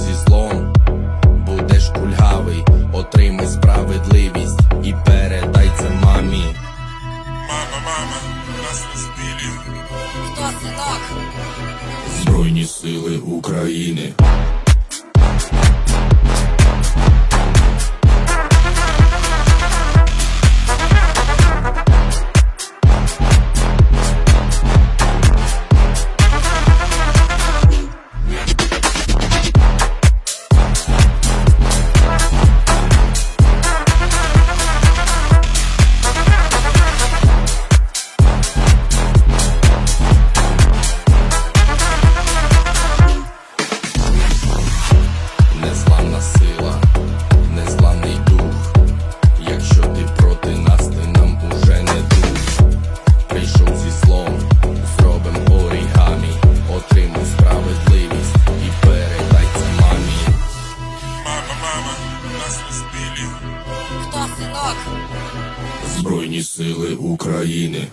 зі злом, будеш кульгавий, отримай справедливість і передай це мамі. Мама, мама, нас не спілі. Хто це так? Збройні сили України. Хто синок? Збройні сили України.